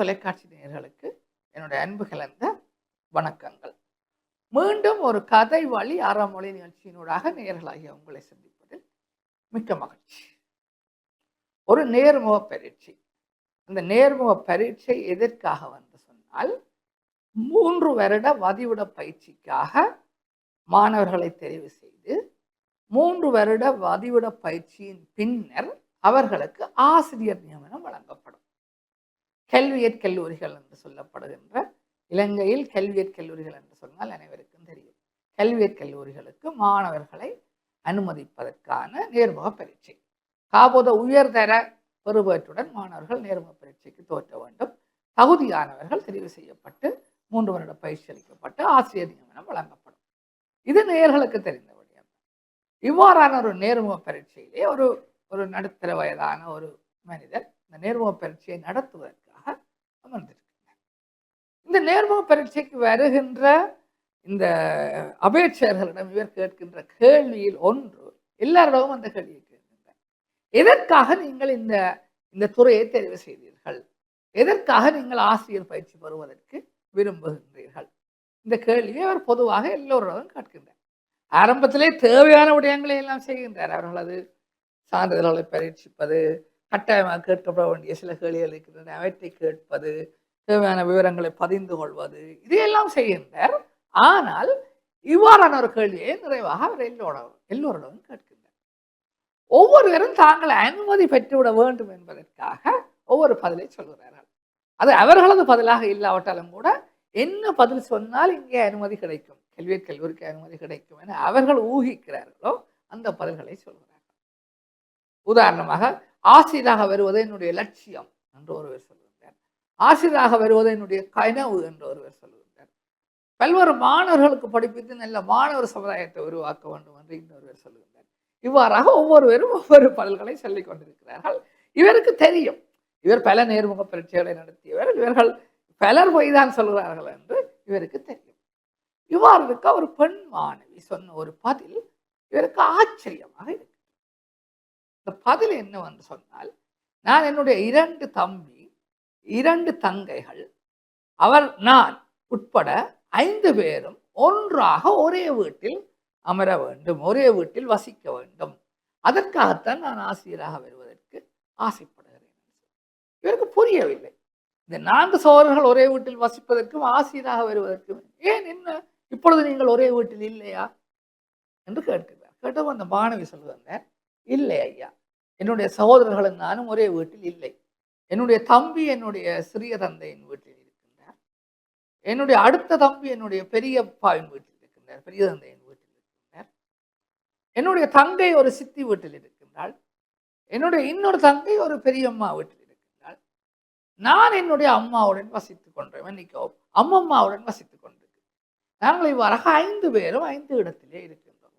தொலைக்காட்சி நேயர்களுக்கு என்னுடைய அன்பு கலந்த வணக்கங்கள். மீண்டும் ஒரு கதை வழி அறமொழி நிகழ்ச்சியினூடாக நேயர்களாகிய உங்களை சந்திப்பதில் மிக்க மகிழ்ச்சி. ஒரு நேர்முக பரீட்சை. அந்த நேர்முக பரீட்சை எதற்காக வந்து சொன்னால் மூன்று வருட வதிவிட பயிற்சிக்காக மாணவர்களை தெரிவு செய்து மூன்று வருட வதிவிட பயிற்சியின் பின்னர் அவர்களுக்கு ஆசிரியர் நியமனம் வழங்கப்படும். கல்வியற் கல்லூரிகள் என்று சொல்லப்படுகின்ற இலங்கையில் கல்வியற் கல்லூரிகள் என்று சொன்னால் அனைவருக்கும் தெரியும். கல்வியற் கல்லூரிகளுக்கு மாணவர்களை அனுமதிப்பதற்கான நேர்முக பரீட்சை. காபோத உயர்தர பெறுபேற்றுடன் மாணவர்கள் நேர்முக பரீட்சைக்கு தோற்ற வேண்டும். தகுதியானவர்கள் தெரிவு செய்யப்பட்டு மூன்று வருட பயிற்சி அளிக்கப்பட்டு ஆசிரியர் நியமனம் வழங்கப்படும். இது நேர்களுக்கு தெரிந்த விடயம். இவ்வாறான ஒரு நேர்முக பரீட்சையிலே ஒரு ஒரு நடுத்தர வயதான ஒரு மனிதர் இந்த நேர்முக பரீட்சையை நடத்துவதற்கு நேர்முக பரீட்சைக்கு வருகின்ற இந்த அபேட்சகர்களிடம் இவர் கேட்கின்ற கேள்வியில் ஒன்று எல்லாரிடமும் அந்த கேள்வியை கேட்கின்றார். எதற்காக நீங்கள் இந்த இந்த துறையை தெரிவு செய்தீர்கள்? எதற்காக நீங்கள் ஆசிரியர் பயிற்சி பெறுவதற்கு விரும்புகின்றீர்கள்? இந்த கேள்வியை அவர் பொதுவாக எல்லோரிடமும் கேட்கின்றார். ஆரம்பத்திலே தேவையான விடயங்களை எல்லாம் செய்கின்றார். அவர்களது சான்றிதழ்களை பரீட்சிப்பது கட்டாயமாக கேட்கப்பட வேண்டிய சில கேள்விகள் இருக்கின்றன அவற்றை கேட்பது தேவையான விவரங்களை பதிந்து கொள்வது இதையெல்லாம் செய்கின்றார் ஆனால் இவ்வாறான ஒரு கேள்வியை நிறைவாக அவர் எல்லோட எல்லோரிடமும் கேட்கின்றார் ஒவ்வொருவரும் தாங்கள் அனுமதி பெற்றுவிட வேண்டும் என்பதற்காக ஒவ்வொரு பதிலை சொல்கிறார்கள். அது அவர்களது பதிலாக இல்லாவிட்டாலும் கூட என்ன பதில் சொன்னால் இங்கே அனுமதி கிடைக்கும் கல்வி கல்லூரிக்கு அனுமதி கிடைக்கும் என அவர்கள் ஊகிக்கிறார்களோ அந்த பதில்களை சொல்கிறார்கள். உதாரணமாக ஆசிரியராக வருவது என்னுடைய லட்சியம் என்று ஒருவர் சொல்கிறார். ஆசிரியராக வருவது என்னுடைய கனவு என்று ஒருவர் சொல்லுகின்றார். பல்வேறு மாணவர்களுக்கு படிப்பித்து நல்ல மாணவர் சமுதாயத்தை உருவாக்க வேண்டும் என்று இன்னொருவர் சொல்லுகின்றார். இவ்வாறாக ஒவ்வொருவரும் ஒவ்வொரு பல்களை சொல்லிக் கொண்டிருக்கிறார்கள். இவருக்கு தெரியும். இவர் பல நேர்முக பரீட்சைகளை நடத்தியவர். இவர்கள் பலர் போய் தான் சொல்கிறார்கள் என்று இவருக்கு தெரியும். இவ்வாறு இருக்க ஒரு பெண் மாணவி சொன்ன ஒரு பதில் இவருக்கு ஆச்சரியமாக இருக்கு. இந்த பதில் என்னவென்று சொன்னால் நான் என்னுடைய இரண்டு தம்பி இரண்டு தங்கைகள். அவர் நான் உட்பட ஐந்து பேரும் ஒன்றாக ஒரே வீட்டில் அமர வேண்டும் ஒரே வீட்டில் வசிக்க வேண்டும். அதற்காகத்தான் நான் ஆசிரியராக வருவதற்கு ஆசைப்படுகிறேன். இவருக்கு புரியவில்லை. இந்த நான்கு சோழர்கள் ஒரே வீட்டில் வசிப்பதற்கும் ஆசிரியராக வருவதற்கும் ஏன் என்ன? இப்பொழுது நீங்கள் ஒரே வீட்டில் இல்லையா? என்று கேட்கிறார். கேட்டவும் அந்த மாணவி சொல்லுவாங்க இல்லை ஐயா. என்னுடைய சகோதரர்களும் நானும் ஒரே வீட்டில் இல்லை. என்னுடைய தம்பி என்னுடைய சிறிய தந்தையின் வீட்டில் இருக்கின்றார். என்னுடைய அடுத்த தம்பி என்னுடைய பெரியப்பாவின் வீட்டில் இருக்கின்றார் பெரிய தந்தையின் வீட்டில் இருக்கின்றார். என்னுடைய தங்கை ஒரு சித்தி வீட்டில் இருக்கின்றாள். என்னுடைய இன்னொரு தங்கை ஒரு பெரியம்மா வீட்டில் இருக்கின்றாள். நான் என்னுடைய அம்மாவுடன் வசித்துக் கொண்டேன் மன்னிக்கவும் அம்மம்மாவுடன் வசித்துக் கொண்டிருக்கிறேன். நாங்கள் இவ்வாறாக ஐந்து பேரும் ஐந்து இடத்திலே இருக்கின்றோம்.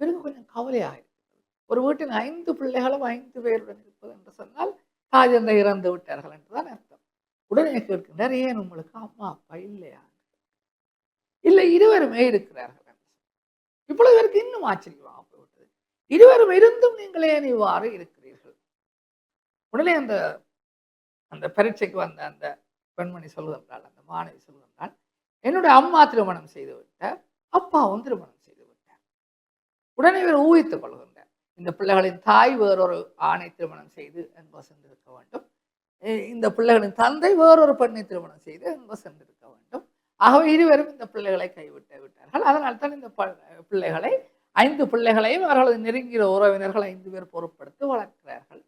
பிறகு கொஞ்சம் கவலையாக இருக்கிறது ஒரு வீட்டின் ஐந்து பிள்ளைகளும் ஐந்து பேருடன் இருப்பது என்று சொன்னால் தாய் இறந்து விட்டார்கள் என்றுதான் அர்த்தம். உடனே கேட்கின்றார் ஏன் உங்களுக்கு அம்மா அப்பா இல்லையா? இல்லை இருவருமே இருக்கிறார்கள். இப்பொழுது இவருக்கு இன்னும் ஆச்சரியமாக போய்விட்டது. இருவரும் இருந்தும் நீங்கள் ஏன் இவ்வாறு இருக்கிறீர்கள். உடனே அந்த அந்த பரீட்சைக்கு வந்த அந்த பெண்மணி சொல்கின்றாள் அந்த மாணவி சொல்கின்றாள் என்னுடைய அம்மா திருமணம் செய்து விட்டார் அப்பாவும் திருமணம் செய்து விட்டார். உடனே இவர் ஊகித்துக் கொள்கின்றார் இந்த பிள்ளைகளின் தாய் வேறொரு ஆணை திருமணம் செய்து எங்கோ சென்றிருக்க வேண்டும். இந்த பிள்ளைகளின் தந்தை வேறொரு பெண்ணை திருமணம் செய்து எங்கோ சென்றிருக்க வேண்டும். ஆகவே இருவரும் இந்த பிள்ளைகளை கைவிட்டு விட்டார்கள். அதனால் தான் இந்த பிள்ளைகளை ஐந்து பிள்ளைகளையும் அவர்களது நெருங்கிய உறவினர்கள் ஐந்து பேர் பொருட்படுத்தி வளர்க்கிறார்கள்.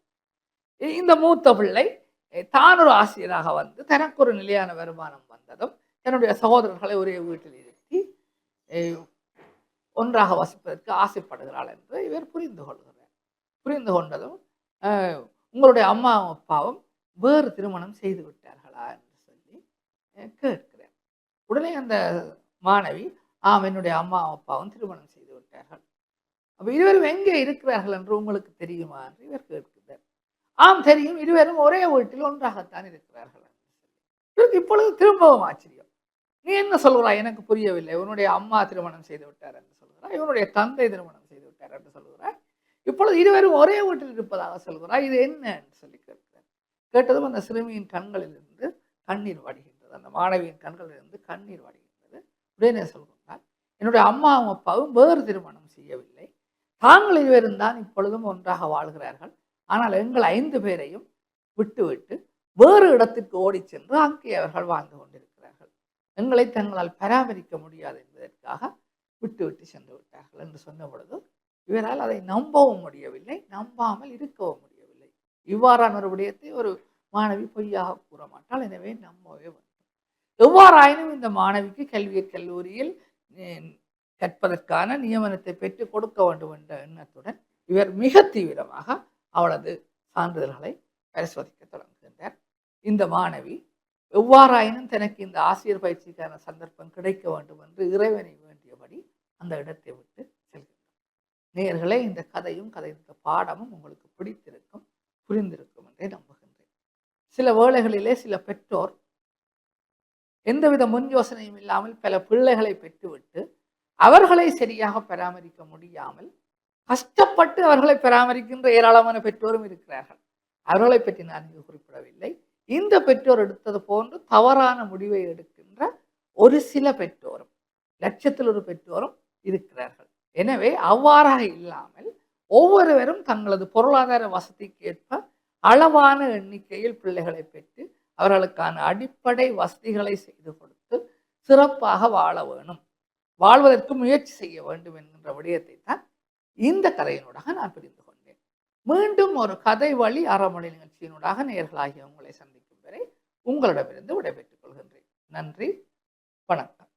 இந்த மூத்த பிள்ளை தான் ஒரு ஆசிரியராக வந்து தனக்கு ஒரு நிலையான வருமானம் வந்ததும் தன்னுடைய சகோதரர்களை ஒரே வீட்டில் இருத்தி ஒன்றாக வசிப்பதற்கு ஆசைப்படுகிறாள் என்று இவர் புரிந்து கொள்கிறார். புரிந்து கொண்டதும் உங்களுடைய அம்மா அப்பாவும் வேறு திருமணம் செய்து விட்டார்களா? என்று சொல்லி கேட்கிறார். உடனே அந்த மாணவி ஆம் என்னுடைய அம்மா அப்பாவும் திருமணம் செய்து விட்டார்கள். அப்போ இருவரும் எங்கே இருக்கிறார்கள் என்று உங்களுக்கு தெரியுமா? என்று இவர் கேட்கிறார். ஆம் தெரியும். இருவரும் ஒரே வீட்டில் ஒன்றாகத்தான் இருக்கிறார்கள். இவருக்கு இப்பொழுது திரும்பவும் ஆச்சரியம். நீ என்ன சொல்கிறாய்? எனக்கு புரியவில்லை. உன்னுடைய அம்மா திருமணம் செய்து விட்டார் என்று சொல்கிறார் இவனுடைய தந்தை திருமணம் செய்து விட்டார் என்று சொல்கிறார் இப்பொழுது இருவரும் ஒரே வீட்டில் இருப்பதாக சொல்கிறார் இது என்ன என்று சொல்லி கேட்கிறார். கேட்டதும் அந்த சிறுமியின் கண்களிலிருந்து கண்ணீர் வடிகின்றது. அந்த மாணவியின் கண்களிலிருந்து கண்ணீர் வடிகின்றது. உடனே சொல்கிறார் என்னுடைய அம்மாவும் அப்பாவும் வேறு திருமணம் செய்யவில்லை. தாங்கள் இருவரும் தான் இப்பொழுதும் ஒன்றாக வாழ்கிறார்கள். ஆனால் எங்கள் ஐந்து பேரையும் விட்டுவிட்டு வேறு இடத்திற்கு ஓடி சென்று அங்கே அவர்கள் வாழ்ந்து கொண்டிருக்கிறார்கள். எங்களை தங்களால் பராமரிக்க முடியாது என்பதற்காக விட்டுவிட்டு சென்று விட்டார்கள் என்று சொன்ன பொழுது இவரால் அதை நம்பவும் முடியவில்லை நம்பாமல் இருக்கவும் முடியவில்லை. இவ்வாறான ஒரு விடயத்தை ஒரு மாணவி பொய்யாக கூற மாட்டாள். எனவே நம்பவே வேண்டும் எவ்வாறாயினும் இந்த மாணவிக்கு கல்வியற் கல்லூரியில் கற்பதற்கான நியமனத்தை பெற்றுக் கொடுக்க வேண்டும் என்ற எண்ணத்துடன் இவர் மிக தீவிரமாக அவளது சான்றிதழ்களை பரிசோதிக்க தொடங்குகின்றார். இந்த மாணவி எவ்வாறாயினும் தனக்கு இந்த ஆசிரியர் பயிற்சிக்கான சந்தர்ப்பம் கிடைக்க வேண்டும் என்று இறைவனை வேண்டியபடி அந்த இடத்தை விட்டு செல்கின்றார் நேயர்களே இந்த கதையும் கதை இந்த பாடமும் உங்களுக்கு பிடித்திருக்கும் புரிந்திருக்கும் என்றே நம்புகின்றேன். சில வேளைகளிலே சில பெற்றோர் எந்தவித முன் யோசனையும் இல்லாமல் பல பிள்ளைகளை பெற்றுவிட்டு அவர்களை சரியாக பராமரிக்க முடியாமல் கஷ்டப்பட்டு அவர்களை பராமரிக்கின்ற ஏராளமான பெற்றோரும் இருக்கிறார்கள். அவர்களை பற்றி நான் இங்கு குறிப்பிடவில்லை. இந்த பெற்றோர் எடுத்தது போன்று தவறான முடிவை எடுக்கின்ற ஒரு சில பெற்றோரும் லட்சத்தில் ஒரு பெற்றோரும் இருக்கிறார்கள். எனவே அவ்வாறாக இல்லாமல் ஒவ்வொருவரும் தங்களது பொருளாதார வசதிக்கு ஏற்ப அளவான எண்ணிக்கையில் பிள்ளைகளை பெற்று அவர்களுக்கான அடிப்படை வசதிகளை செய்து கொடுத்து சிறப்பாக வாழ வேணும். வாழ்வதற்கு முயற்சி செய்ய வேண்டும் என்கின்ற விடயத்தை தான் இந்த கதையினூடாக நான் புரிந்து கொண்டேன். மீண்டும் ஒரு கதை வழி அறமொழி நிகழ்ச்சியினூடாக நேர்களாகிய உங்களை சந்திக்கும் வரை உங்களிடமிருந்து விடைபெற்றுக் கொள்கின்றேன். நன்றி. வணக்கம்.